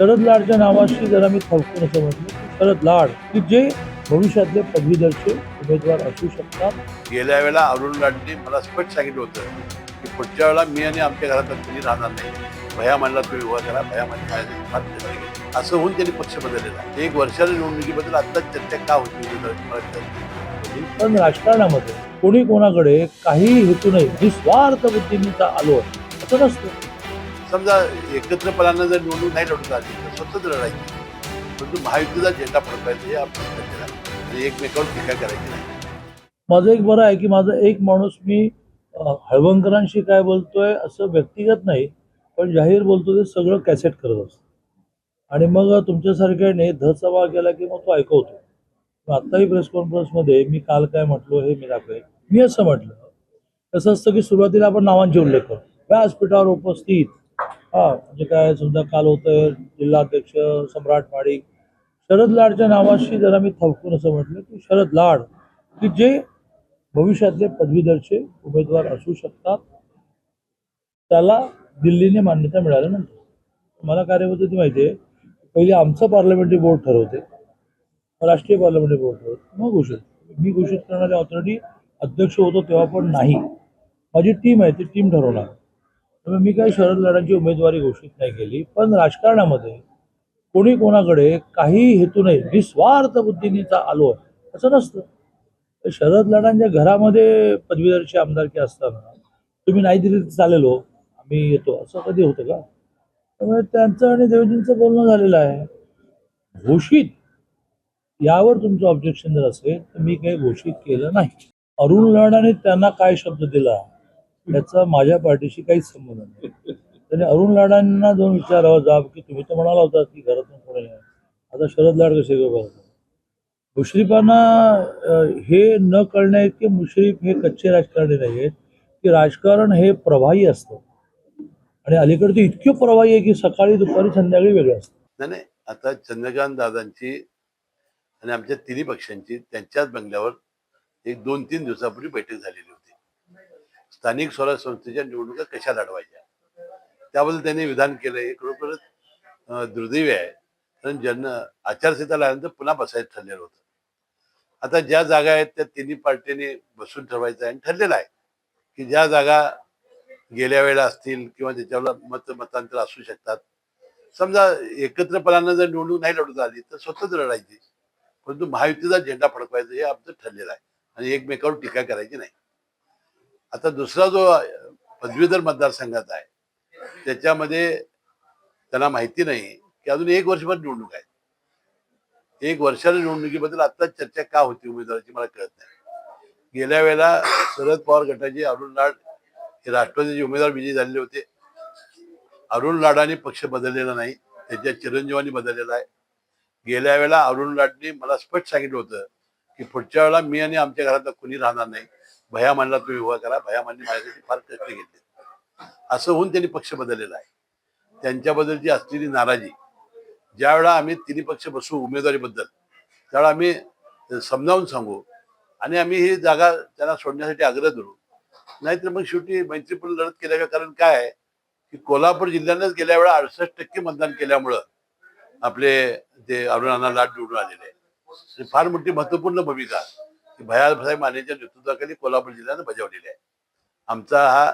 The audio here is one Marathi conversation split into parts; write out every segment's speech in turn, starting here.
शरद लाडच्या नावाशी जरा मी थवकून असं म्हटलं की शरद लाड की जे भविष्यातले पदवीधरचे उमेदवार असू शकतात गेल्या वेळेला अरुण लाडनी मला स्पष्ट सांगितलं होतं की पुढच्या वेळेला मी आणि आमच्या घरात कुणी राहणार नाही भया म्हणला तुम्ही उभा करा भया म्हणजे. असं होऊन त्यांनी पक्ष बदललेला. एक वर्षाच्या निवडणुकीबद्दल आत्ताच चर्चा का होती. पण राजकारणामध्ये कोणी कोणाकडे काही हेतू नाही निस्वार्थ बुद्धीने का आलो असं नसतं समजा एकत्रपणानं जर निवडणूक नाही लढवता आली तर स्वतंत्र लढायची परंतु महायुतीचा झेंडा फडकायचा हे आपण आणि एकमेकावर टीका करायची नाही. माझं एक बरं आहे की माझा एक माणूस मी हळवणकरांशी हळवंकरांशी काय बोलतोय असं व्यक्तिगत नाही पण जाहीर बोलतो ते सगळं कॅसेट करत असतो. आणि मग तुमच्यासारख्याने धसवा केला की मग तो ऐकवतो. आत्ताही प्रेस कॉन्फरन्समध्ये मी काल काय म्हटलो हे मी दाखवेल मी असं म्हटलं. कसं असतं की सुरुवातीला आपण नावांचे उल्लेख करतो. व्यासपीठावर उपस्थित हा म्हणजे काय समजा काल होतं जिल्हाध्यक्ष सम्राट माडिक शरद लाडच्या नावाशी जरा मी थवकून असं म्हटलं की शरद लाड की जे भविष्यातले पदवीधरचे उमेदवार असू शकतात त्याला दिल्लीने मान्यता मिळाल्यानंतर. मला कार्यपद्धती माहिती आहे पहिले आमचं पार्लमेंटरी बोर्ड ठरवते राष्ट्रीय पार्लमेंटरी बोर्ड ठरवते मग घोषित. मी घोषित करणारी ऑथॉरिटी अध्यक्ष होतो तेव्हा पण नाही. माझी टीम आहे ती टीम ठरवणार. त्यामुळे मी काही शरद लढांची उमेदवारी घोषित नाही केली पण राजकारणामध्ये कोणी कोणाकडे काही हेतू नाही निस्वार्थ बुद्धीने आलो आहे असं नसतं. तर शरद लढांच्या घरामध्ये पदवीधरची आमदारकी असताना तुम्ही नाही दिली तर चालेल हो आम्ही येतो असं कधी होतं का? त्यामुळे त्यांचं आणि देवजींचं बोलणं झालेलं आहे. घोषित यावर तुमचं ऑब्जेक्शन जर असेल तर मी काही घोषित केलं नाही. अरुण लढाने त्यांना काय शब्द दिला? याचा माझ्या पार्टीशी काहीच संबंध नाही. त्याने अरुण लाडांना जाऊन विचारावा जाब की तुम्ही तर म्हणाला होता की घरातून कोणी आता शरद लाड कसे गप्प मुश्रीफांना हे न कळण्या इतके मुश्रीफ हे कच्चे राजकारणी नाही आहेत की राजकारण हे प्रवाही असतं. आणि अलीकडे ते इतके प्रवाही आहे की सकाळी दुपारी संध्याकाळी वेगळं असतं. नाही नाही आता चंद्रकांत दादांची आणि आमच्या तिन्ही पक्षांची त्यांच्याच बंगल्यावर एक दोन तीन दिवसापूर्वी बैठक झालेली होती. स्थानिक स्वराज्य संस्थेच्या निवडणुका कशा लढवायच्या? त्याबद्दल त्यांनी विधान केलं हे खरोखरच दुर्दैवी आहे. कारण ज्यांना आचारसंहिता लागल्यानंतर पुन्हा बसायचं ठरलेलं होतं. आता ज्या जागा आहेत त्या तिन्ही पार्टीने बसून ठरवायचं आहे आणि ठरलेलं आहे की ज्या जागा गेल्या वेळेला असतील किंवा त्याच्यावर मत मतांतर असू शकतात. समजा एकत्रपणानं जर निवडणूक नाही लढवता आली तर स्वतःच लढायची. परंतु महायुतीचा झेंडा फडकवायचा हे आमचं ठरलेलं आहे. आणि एकमेकावर टीका करायची नाही. आता दुसरा जो पदवीधर मतदारसंघात आहे त्याच्यामध्ये त्यांना माहिती नाही की अजून एक वर्षभर निवडणूक आहे एक वर्षाच्या निवडणुकीबद्दल आता चर्चा का होती उमेदवाराची मला कळत नाही. गेल्या वेळेला शरद पवार गटाचे अरुण लाड हे राष्ट्रवादीचे उमेदवार विजयी झालेले होते. अरुण लाडाने पक्ष बदललेला नाही त्याच्या चिरंजीवानी बदललेला आहे. गेल्या वेळेला अरुण लाडने मला स्पष्ट सांगितलं होतं की पुढच्या वेळेला मी आणि आमच्या घरात कुणी राहणार नाही. भया म्हणला तुम्ही उभा करा भया म्हणली माझ्यासाठी फार कष्ट घेतले. असं होऊन त्यांनी पक्ष बदललेला आहे. त्यांच्याबद्दलची असलेली नाराजी ज्यावेळा आम्ही तिन्ही पक्ष बसू उमेदवारीबद्दल त्यावेळा आम्ही समजावून सांगू आणि आम्ही ही जागा त्यांना सोडण्यासाठी आग्रह धरू. नाहीतर मग शेवटी मैत्रीपूर्ण लढत केल्या कारण काय आहे? की कोल्हापूर जिल्ह्यानेच गेल्या वेळा अडुसष्ट टक्के मतदान केल्यामुळं आपले ते अरुणांना लाट निवडून आलेले आहे फार मोठी महत्त्वपूर्ण भूमिका भयासाहेब मानेच्या नेतृत्वाखाली कोल्हापूर जिल्ह्यानं बजावलेली आहे. आमचा हा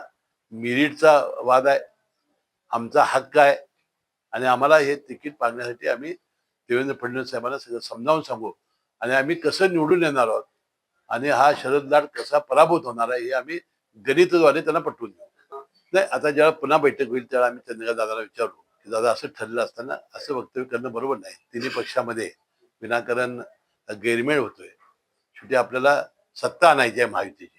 मिरिटचा वाद आहे. आमचा हक्क आहे. आणि आम्हाला हे तिकीट मागण्यासाठी आम्ही देवेंद्र फडणवीस साहेबांना सगळं समजावून सांगू. आणि आम्ही कसं निवडून येणार आहोत? आणि हा शरद लाड कसा पराभूत होणार आहे हे आम्ही गणितद्वारे त्यांना पटवून देऊ. नाही आता जेव्हा पुन्हा बैठक होईल त्यावेळेला आम्ही चंद्रकांत दादाला विचारू की दादा असं ठरलं असताना असं वक्तव्य करणं बरोबर नाही. तिन्ही पक्षामध्ये विनाकारण गैरमेळ होतोय. शेवटी आपल्याला सत्ता आणायची आहे महायुतीची.